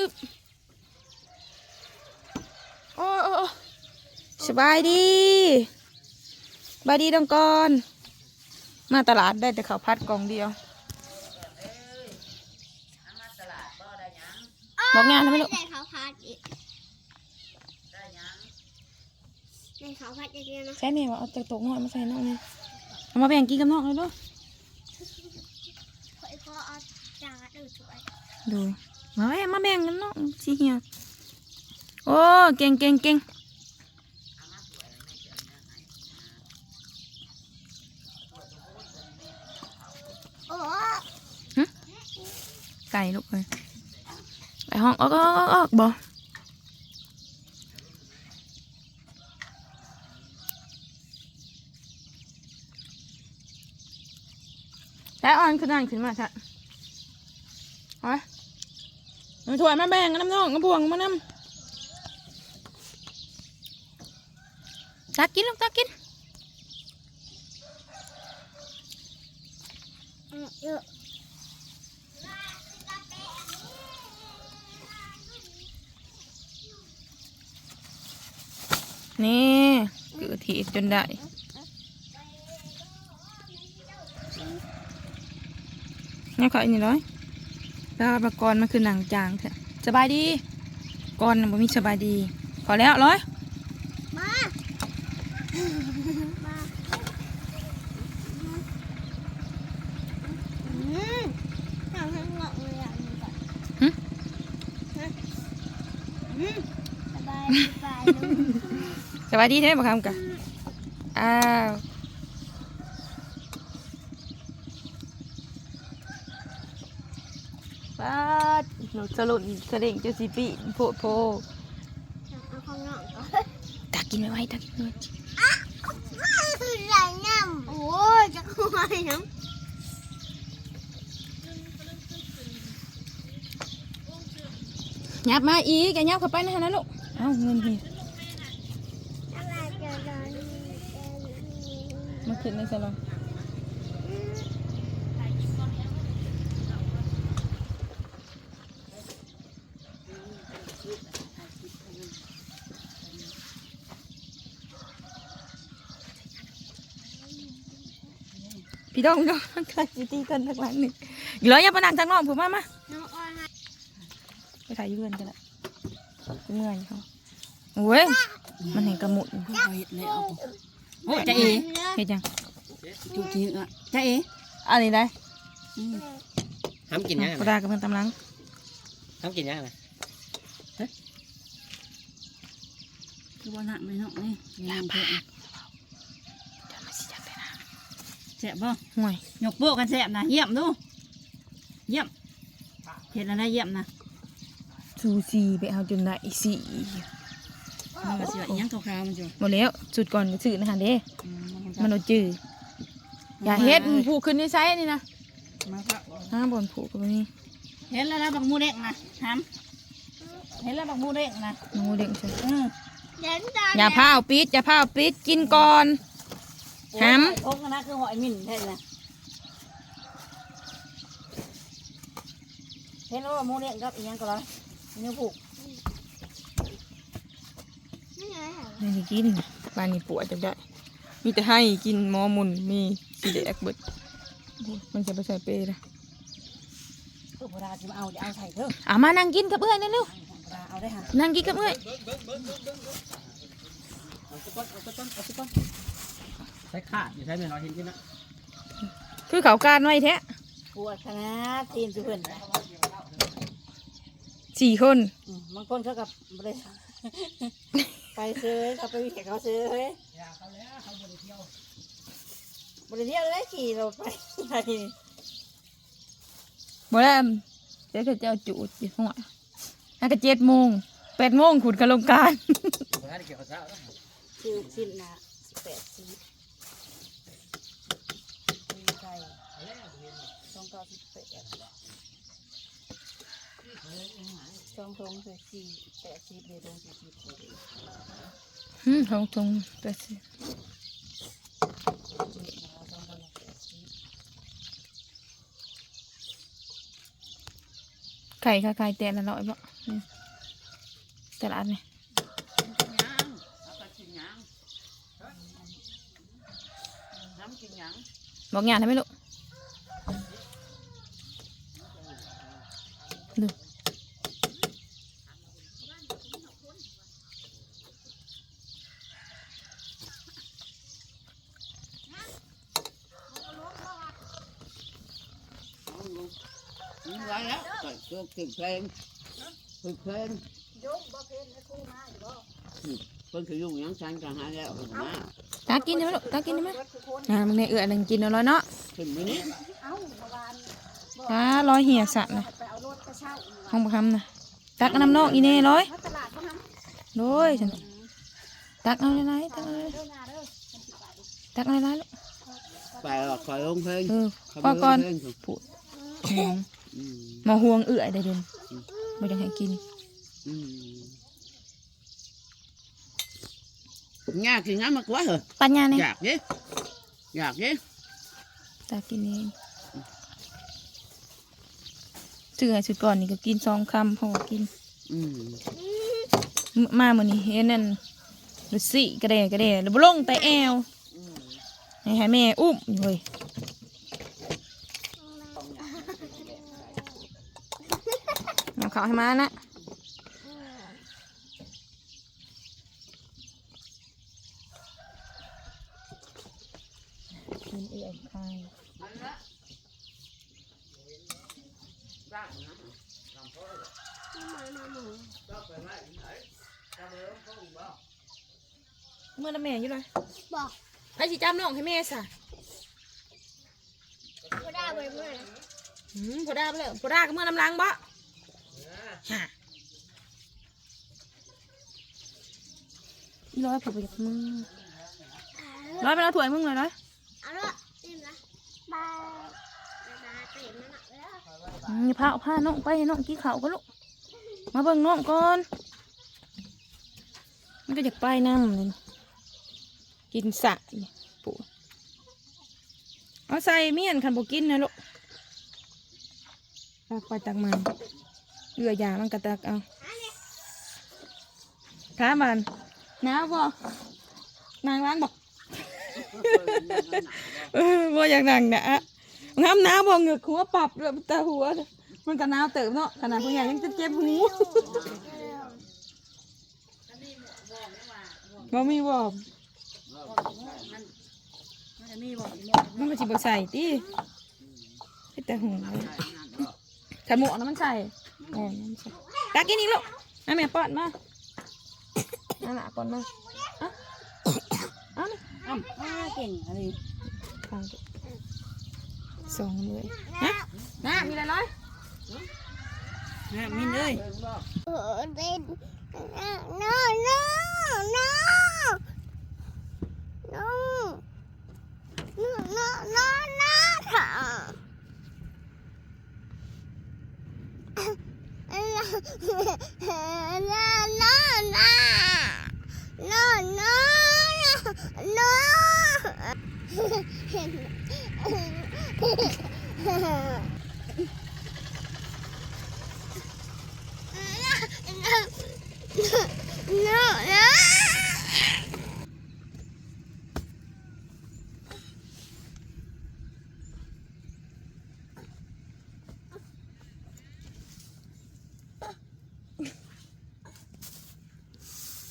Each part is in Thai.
อึบโอ้โอ้โอ้สบายดีสบายดีดองกอน มาตลาดได้แต่ข้าวพัดกล่องเดียว บอกงานทำไมลูก ได้เขาพัดอีกได้เขาพัดอีกแล้วนะใช่ไหมว่าเอาจากโต๊ะงอยมาใส่น้องนี่เอามาแบ่งกินกับน้องเลยลูกคอยพอเอาจานเออสวยดู มาแบ่มาแบ่งกันเน้องสิเฮียโอ้เก่งเก่งเก่งไก่ลูกเลยไปห้องออกออกออกออกบ่แล้วอ่อนขึ้นนั่นขึ้นมาค่ไว้มาถวยมาแบ่งกันน้ำน้องกระพวงมาน้ำตักกินลูกตักกินเยอะนี่เกิดถีบจนได้นี่ขออีกนิดร้อยแล้วปรากรมันคือหนังจางเถอะสบายดีก่อนบ่มีสบายดี ขอแล้วร้อยมามาอืมทำให้งอกเลยอะมันก่อนอืมสบายสบายลุงสบายดีใช่ไหมบักคำกะอ้าว ป้าดหนูสลุนเสลิงจุสิปีโพดโพเอาข้างนอกก่อนตักกินไม่ไหวตักกินไม่ไหวไหลน้ำโอ้ยจะเข้าไปน้ำยับมาอีกแกยับเข้าไปนะฮะนะลูกเอาเงินเฮียอะไรจะโดนมาขึ้นในสลอน พี่ดองพี่ดองใครจีตีกันทักหลังนี่อีกแล้วอย่ามานั่งทางนอกผมมามาน้องออนให้ไปถ่ายอยืนกันละเมื่อยเขาโอ้ยมันเห็นกระหมุดเอาเห็ดเลยเอาโอ้จะเอเห็นยังจุกทีอะจะเออันนี้ได้อืมทำกินยังไงกระดาษกับเพื่อนตำลังทำกินยังไงคือว่าหนักไหมเนาะนี่ยามเพื่อน จะมาสิจักเลยนะ แสบบ่ห่วยยกโป๊กกันแสบนะเยี่ยมดูเยี่ยมเห็ดอะไรเยี่ยมนะซูซีไปเอาจนได้อีสี่มันก็สิว่าอีหยังขาวๆมันจ้ะหมดแล้วสุดก่อนก็ซื้อนะคะเด้อืมันเอาจืดอย่าเฮ็ดผูกขึ้นในไซส์นี่นะมาครับห้ามบนผูกกับนี่เห็นแล้วนะบักมูเด็กนะทำเห็นแล้วบักมูเด็กนะหนูเด็กใช่เออเดินตาอย่าพาวปิดอย่าพาวปิดกินก่อน หำ โอ๊กนะคือหอยมิ่นแท้เลยเห็นแล้วว่ามูเด็กกับอีหยังก็ร้อยเนื้อผูกไม่ไงเหรอในนี้กินบ้านนี้ปวดจะได้ มีแต่ให้กินหมอมุนมีสีแดกเบิดโอ้ยมันจะไปใส่เปรย์นะเออโบราณจะมาเอาเดี๋ยวเอาใส่เถอะอะมานั่งกินกับเอื้อยนั่นเร็วโบราณเอาได้ฮะนั่งกินกับเอื้อย ใช้ขาดอย่าใช้เมนเราเห็นกินนะคือเขาการไว้แท้ปวดขนาดทีมสุเพื่อนสี่คน อืมบางคนเขากับบริษัทไปซื้อเขาไปวิ่งเขาซื้อเฮ้ยบริเที่ยวเลยขี่เราไปไปบ่ได้เดี๋ยวเขาจะเอาจูดอยู่หัวน่าจะเจ็ดโมงแปดโมงขุดกระลงการเวลาที่เกี่ยวกับเช้าแล้ว ซื้อสิ้นนะแปดสิบมีไก่สองเก้า สิบแปดสองทงใส่สี่แปดสิบเดียวทงสี่สิบพอดีอืมทงทงแปดสิบไข่ค่ะไข่แต่ละร้อยบ่แต่ละอันนี่อาไปกินยังน้ำกินยังบอกงานทำไหมลูก ดูนี่ไว้แล้วก็ก็ติดเพลงติดเพลงอืมเพิ่นคือยุ่งหยังฉันจะหาแล้วเพิ่นมาตากินได้ไหมลูกตากินได้ไหมอ่ามึงเนี่ยเอื้อหนึ่งกินเอาร้อยเนาะขึ้นไปนี้ ตาร้อยเหี่ยสัตว์นะห้องประคำนะตักเอาน้ำนอกอีเน่ร้อยร้อยฉันตักเอาเลยไรตักเอาเลยตักเอาเลยไรลูกไปก็คอยลงเพลงเออเขาพอก่อนลงเพลงพูดห่วงอืมมาห่วงเอื้อได้เดินไม่อยากให้กินอืมยากสิงามมากกว่าเหรอปัญญาเนี่ยอยากดิอยากดิตากินเอง เสือสุดก่อนนี่ก็กินสองคำพอกินอืมมมาหมดนี่เห็นนั่นดูสิกระเดะกระเดะแล้วบลงแต่แอวให้ให้แม่อุ้มอยู่เว้ยเอาเขาให้มานะกินเอื่อยคาย เมื่อละแม่อยู่เลยบอกไอ้สิจำน้องให้แม่สะก็ได้ไปเมื่อไหร่อืมพอได้ไปเลยพอได้ก็เมื่อลำลังบ่ฮะอีร้อยผมไปจากมือร้อยไปเอาถ้วยมึงเลยร้อยเอาละอิ่มละบายบายเต็มแล้วนะ แล้วอืมอย่าพาเอาผ้าน้องไปให้น้องกินข้าวก็ลูก มาเบิ่งน้องก่อน มันก็อยากไปน้ำเลยกินสะนี่ปู่เอาใส่เมี่ยนคันบกินนะลูกตักไปตักมาเรือยามันก็ตักเอาท้ามันหนาวบ่นางร้านบอกเออบ่อยากนั่งนะ งามนาวบ่เหงือกหัวปรับเลยตาหัว มันก็หนาวเติบเนาะขนาดผู้ใหญ่ยังจะเจ็บหูบ่มีบ่มันจะมีบ่อีโมมันก็สิบ่ใส่ติให้แต่หูขันหมวกนะมันใส่แม่มันใส่ตักกินอีกลูกเอาแม่ป้อนมาเอาล่ะป้อนมาอะอานี่อ้ำอ้าเก่งอะไรฟังดิ สองเลยฮะน้ามีอะไรร้อยนะมินเอ้ยเออเด่น no no no no no no no no ค่ะ no no no no no no, no. โนโ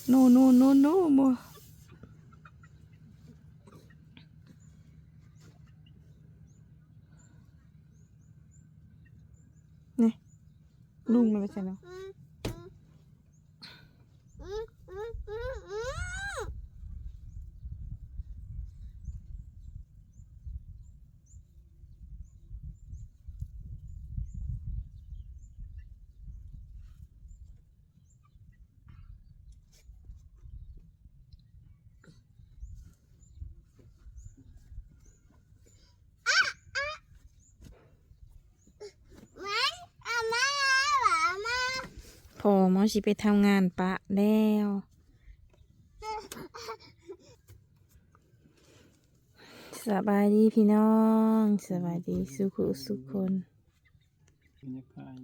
no, no, no, no more. Lung lah macam? สิไปทำงานปะแล้วสบายดีพี่น้องสบายดีสุขุสุขคน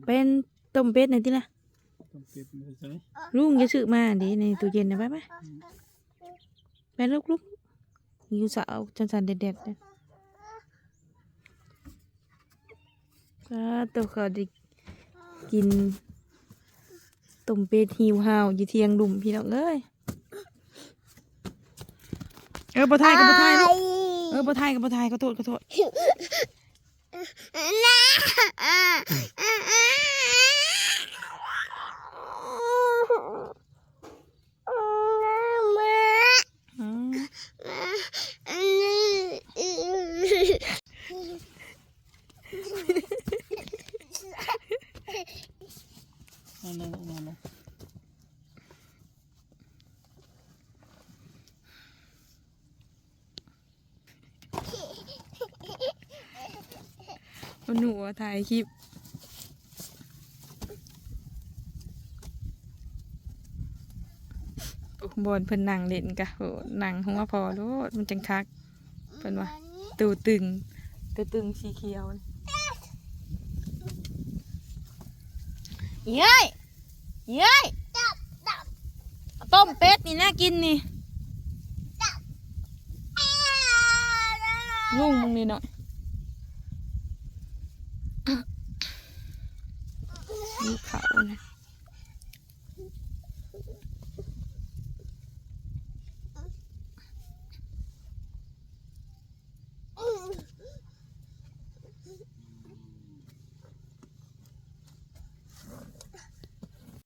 เป็นต้มเป็ดไหน่อยติล่ะต้องเยือใช่ลุงจะซื้อมาดิในตู้เย็นนะไปไหมไปลุกลุกอยู่สาวจันสันเด็ดๆเลยก็ตัวเขาได้กิน ต้มเป็ดหิวหาวอยู่เทียงดุ่มพี่น้องเอ้ยเออบ่ทายก็บ่ทายลูกเออบ่ทายก็บ่ทายก็โทษก็โทษ อืม นั่นนั่นนั่นนั่น มันหนูอะ ถ่ายคลิปโอ้บอลเพิ่นนั่งเล่นกะโอ้นั่งหัวพอโลดมันจังคักเพิ่นว่าตูตึงตูตึงสีเขียวเย้ยเย้ยต้มเป็ดนี่น่ากินนี่ลุงมึงนี่หน่อย ภูเขานะ